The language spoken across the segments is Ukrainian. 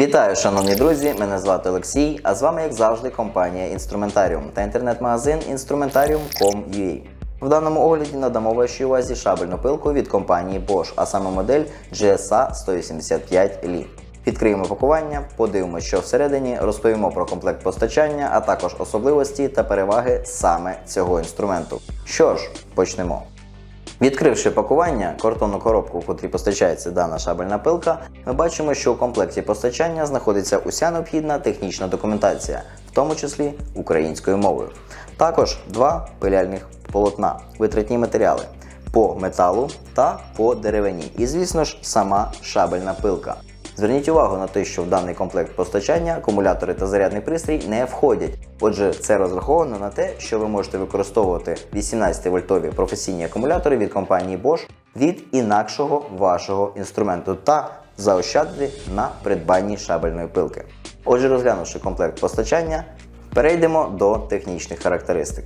Вітаю, шановні друзі! Мене звати Олексій, а з вами, як завжди, компанія Інструментаріум та інтернет-магазин Instrumentarium.com.ua. В даному огляді надамо вашій увазі шабельну пилку від компанії Bosch, а саме модель GSA 185 Li. Відкриємо пакування, подивимося, що всередині, розповімо про комплект постачання, а також особливості та переваги саме цього інструменту. Що ж, почнемо. Відкривши пакування, картонну коробку, в котрій постачається дана шабельна пилка, ми бачимо, що у комплекті постачання знаходиться уся необхідна технічна документація, в тому числі українською мовою. Також два пиляльних полотна, витратні матеріали по металу та по деревині. І, звісно ж, сама шабельна пилка. Зверніть увагу на те, що в даний комплект постачання акумулятори та зарядний пристрій не входять. Отже, це розраховано на те, що ви можете використовувати 18-вольтові професійні акумулятори від компанії Bosch від інакшого вашого інструменту та заощадити на придбанні шабельної пилки. Отже, розглянувши комплект постачання, перейдемо до технічних характеристик.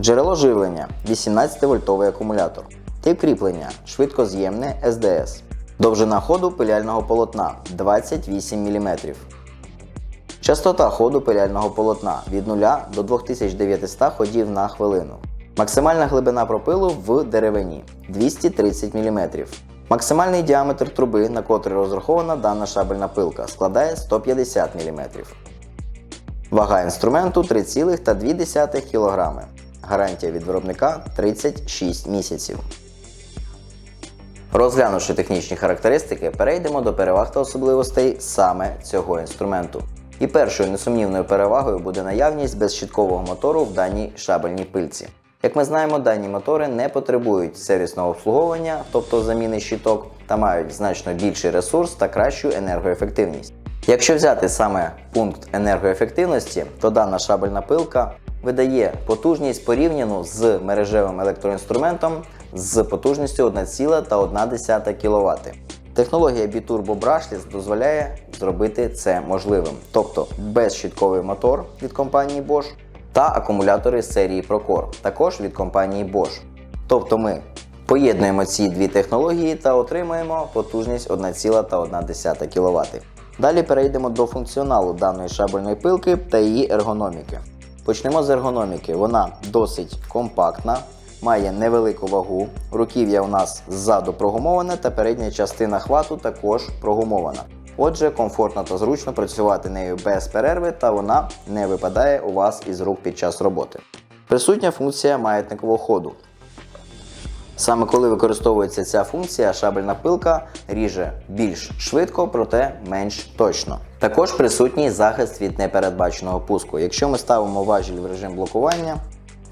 Джерело живлення 18-вольтовий акумулятор. Тип кріплення швидкоз'ємне SDS. Довжина ходу пиляльного полотна 28 мм. Частота ходу пиляльного полотна від 0 до 2900 ходів на хвилину. Максимальна глибина пропилу в деревині 230 мм. Максимальний діаметр труби, на котрий розрахована дана шабельна пилка, складає 150 мм. Вага інструменту 3,2 кг. Гарантія від виробника 36 місяців. Розглянувши технічні характеристики, перейдемо до переваг та особливостей саме цього інструменту. І першою несумнівною перевагою буде наявність безщіткового мотору в даній шабельній пильці. Як ми знаємо, дані мотори не потребують сервісного обслуговування, тобто заміни щиток, та мають значно більший ресурс та кращу енергоефективність. Якщо взяти саме пункт енергоефективності, то дана шабельна пилка видає потужність порівняну з мережевим електроінструментом з потужністю 1,1 кВт. Технологія Biturbo Brushless дозволяє зробити це можливим, тобто безщітковий мотор від компанії Bosch та акумулятори серії Procore, також від компанії Bosch. Тобто ми поєднуємо ці дві технології та отримуємо потужність 1,1 кВт. Далі перейдемо до функціоналу даної шабельної пилки та її ергономіки. Почнемо з ергономіки. Вона досить компактна, має невелику вагу. Руків'я у нас ззаду прогумоване та передня частина хвату також прогумована. Отже, комфортно та зручно працювати нею без перерви та вона не випадає у вас із рук під час роботи. Присутня функція маятникового ходу. Саме коли використовується ця функція, шабельна пилка ріже більш швидко, проте менш точно. Також присутній захист від непередбаченого пуску. Якщо ми ставимо важіль в режим блокування,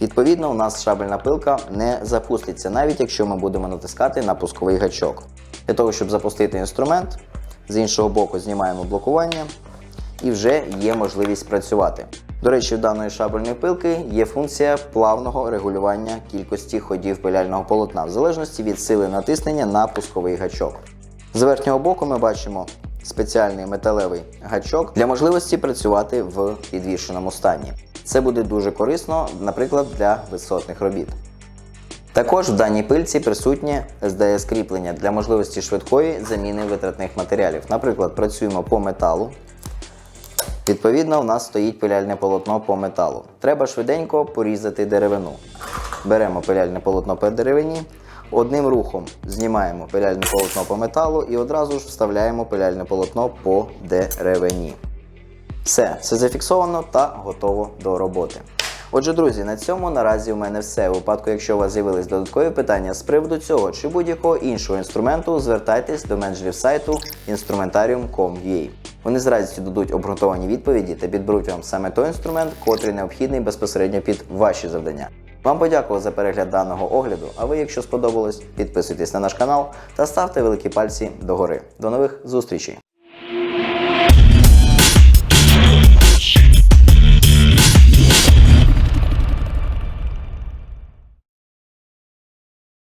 відповідно у нас шабельна пилка не запуститься, навіть якщо ми будемо натискати на пусковий гачок. Для того, щоб запустити інструмент, з іншого боку знімаємо блокування і вже є можливість працювати. До речі, в даної шабельної пилки є функція плавного регулювання кількості ходів пиляльного полотна в залежності від сили натиснення на пусковий гачок. З верхнього боку ми бачимо спеціальний металевий гачок для можливості працювати в підвішеному стані. Це буде дуже корисно, наприклад, для висотних робіт. Також в даній пильці присутнє SDS кріплення для можливості швидкої заміни витратних матеріалів. Наприклад, працюємо по металу. Відповідно, у нас стоїть пиляльне полотно по металу. Треба швиденько порізати деревину. Беремо пиляльне полотно по деревині, одним рухом знімаємо пиляльне полотно по металу і одразу ж вставляємо пиляльне полотно по деревині. Все, все зафіксовано та готово до роботи. Отже, друзі, на цьому наразі у мене все. У випадку, якщо у вас з'явились додаткові питання з приводу цього чи будь-якого іншого інструменту, звертайтесь до менеджерів сайту instrumentarium.com.ua. Вони з радістю дадуть обґрунтовані відповіді та підберуть вам саме той інструмент, котрий необхідний безпосередньо під ваші завдання. Вам подякував за перегляд даного огляду. А ви, якщо сподобалось, підписуйтесь на наш канал та ставте великі пальці догори. До нових зустрічей!